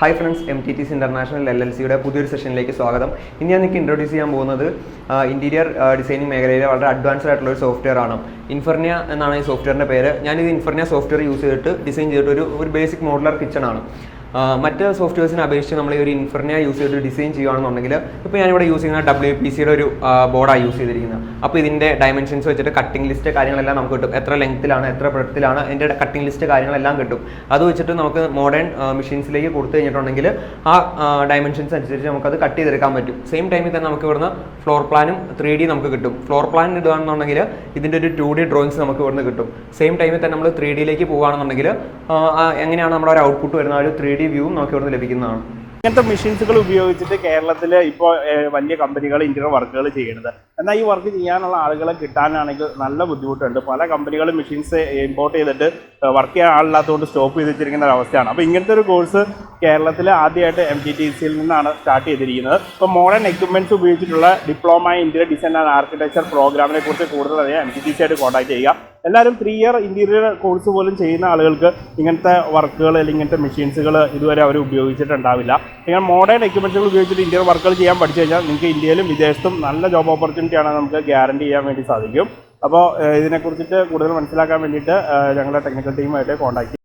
Hi friends M T ടിസ് international L L സിയുടെ പുതിയൊരു സെഷനിലേക്ക് സ്വാഗതം. ഇനി ഞാൻ നിങ്ങൾക്ക് ഇൻട്രൊഡ്യൂസ് ചെയ്യാൻ പോകുന്നത് ഇന്റീരിയർ ഡിസൈനിങ് മേഖലയിലെ വളരെ അഡ്വാൻസ്ഡ് ആയിട്ടുള്ള ഒരു സോഫ്റ്റ്വെയർ ആണ്. ഇൻഫർണിയ എന്നാണ് ഈ സോഫ്റ്റ്വെയറിന്റെ പേര്. ഞാൻ ഞാനിത് ഇൻഫർണിയ സോഫ്റ്റ്വെയർ യൂസ് ചെയ്തിട്ട് ഡിസൈൻ ചെയ്തിട്ട് ഒരു ഒരു ബേസിക് മോഡുലർ കിച്ചൺ ആണ്. മറ്റ് സോഫ്റ്റ്വെയർസിനെ അപേക്ഷിച്ച് നമ്മൾ ഈ ഒരു ഇൻഫർനിയ യൂസ് ചെയ്തിട്ട് ഡിസൈൻ ചെയ്യുകയാണെന്നുണ്ടെങ്കിൽ ഇപ്പോൾ ഞാനിവിടെ യൂസ് ചെയ്യുന്ന ഡബ്ല്യു പി സിയുടെ ഒരു ബോർഡാണ് യൂസ് ചെയ്തിരിക്കുന്നത്. അപ്പോൾ ഇതിന്റെ ഡയമെൻഷൻസ് വെച്ചിട്ട് കട്ടിംഗ് ലിസ്റ്റ് കാര്യങ്ങളെല്ലാം നമുക്ക് കിട്ടും. എത്ര ലെങ്ത്തിലാണ് എത്ര ബ്രെഡത്തിലാണ് എന്റെ കട്ടിംഗ് ലിസ്റ്റ് കാര്യങ്ങളെല്ലാം കിട്ടും. അത് വെച്ചിട്ട് നമുക്ക് മോഡേൺ മെഷീൻസിലേക്ക് കൊടുത്തു കഴിഞ്ഞിട്ടുണ്ടെങ്കിൽ ആ ഡയമെൻഷൻസ് അനുസരിച്ച് നമുക്കത് കട്ട് ചെയ്തെടുക്കാൻ പറ്റും. സെയിം ടൈമിൽ തന്നെ നമുക്ക് ഇവിടുന്ന് ഫ്ലോർ പ്ലാനും ത്രീ ഡി നമുക്ക് കിട്ടും. ഫ്ലോർ പ്ലാൻ ഇടുകയാണെന്നുണ്ടെങ്കിൽ ഇതിന്റെ ഒരു ടു ഡി ഡ്രോയിങ്സ് നമുക്ക് ഇവിടുന്ന് കിട്ടും. സെയിം ടൈമിൽ തന്നെ നമ്മൾ ത്രീ ഡിയിലേക്ക് പോകുകയാണെന്നുണ്ടെങ്കിൽ എങ്ങനെയാണ് നമ്മുടെ ഒരു ഔട്ട്പുട്ട് വരുന്ന ഒരു ത്രീ ഡി വ്യൂവും നമുക്ക് ഇവിടുന്ന് ലഭിക്കുന്നതാണ്. ഇങ്ങനത്തെ മെഷീൻസുകൾ ഉപയോഗിച്ചിട്ട് കേരളത്തിൽ ഇപ്പോൾ വലിയ കമ്പനികൾ ഇന്റീരിയർ വർക്കുകൾ ചെയ്യുന്നത്. എന്നാൽ ഈ വർക്ക് ചെയ്യാനുള്ള ആളുകളെ കിട്ടാനാണെങ്കിൽ നല്ല ബുദ്ധിമുട്ടുണ്ട്. പല കമ്പനികളും മെഷീൻസ് ഇമ്പോർട്ട് ചെയ്തിട്ട് വർക്ക് ചെയ്യാൻ ആളില്ലാത്തതുകൊണ്ട് സ്റ്റോപ്പ് ചെയ്ത് വെച്ചിരിക്കുന്ന ഒരു അവസ്ഥയാണ് അപ്പോൾ ഇങ്ങനത്തെ ഒരു കോഴ്സ് കേരളത്തിൽ ആദ്യമായിട്ട് എം ടി ടി സിയിൽ നിന്നാണ് സ്റ്റാർട്ട് ചെയ്തിരിക്കുന്നത്. ഇപ്പോൾ മോഡേൺ എക്യുപ്മെന്റ്സ് ഉപയോഗിച്ചിട്ടുള്ള diploma in interior design and architecture പ്രോഗ്രാമിനെ കുറിച്ച് കൂടുതൽ അറിയാൻ എം ടി ടി സി ആയിട്ട് കോൺടാക്ട് ചെയ്യുക. എല്ലാവരും ത്രീ ഇയർ ഇന്റീരിയർ കോഴ്സ് പോലും ചെയ്യുന്ന ആളുകൾക്ക് ഇങ്ങനത്തെ വർക്കുകൾ അല്ലെങ്കിൽ ഇങ്ങനത്തെ മെഷീൻസുകൾ ഇതുവരെ അവർ ഉപയോഗിച്ചിട്ടുണ്ടാവില്ല. ഇങ്ങനെ മോഡേൺ എക്യുപ്മെന്റുകൾ ഉപയോഗിച്ചിട്ട് ഇന്റീരിയർ വർക്കുകൾ ചെയ്യാൻ പഠിച്ചു കഴിഞ്ഞാൽ നിങ്ങൾക്ക് ഇന്ത്യയിലും വിദേശത്തും നല്ല ജോബ് ഓപ്പർച്യൂണിറ്റി ആണ് നമുക്ക് ഗ്യാരണ്ടി ചെയ്യാൻ വേണ്ടി സാധിക്കും. അപ്പോൾ ഇതിനെക്കുറിച്ചിട്ട് കൂടുതൽ മനസ്സിലാക്കാൻ വേണ്ടിയിട്ട് ഞങ്ങളുടെ ടെക്നിക്കൽ ടീമായിട്ട് കോൺടാക്ട്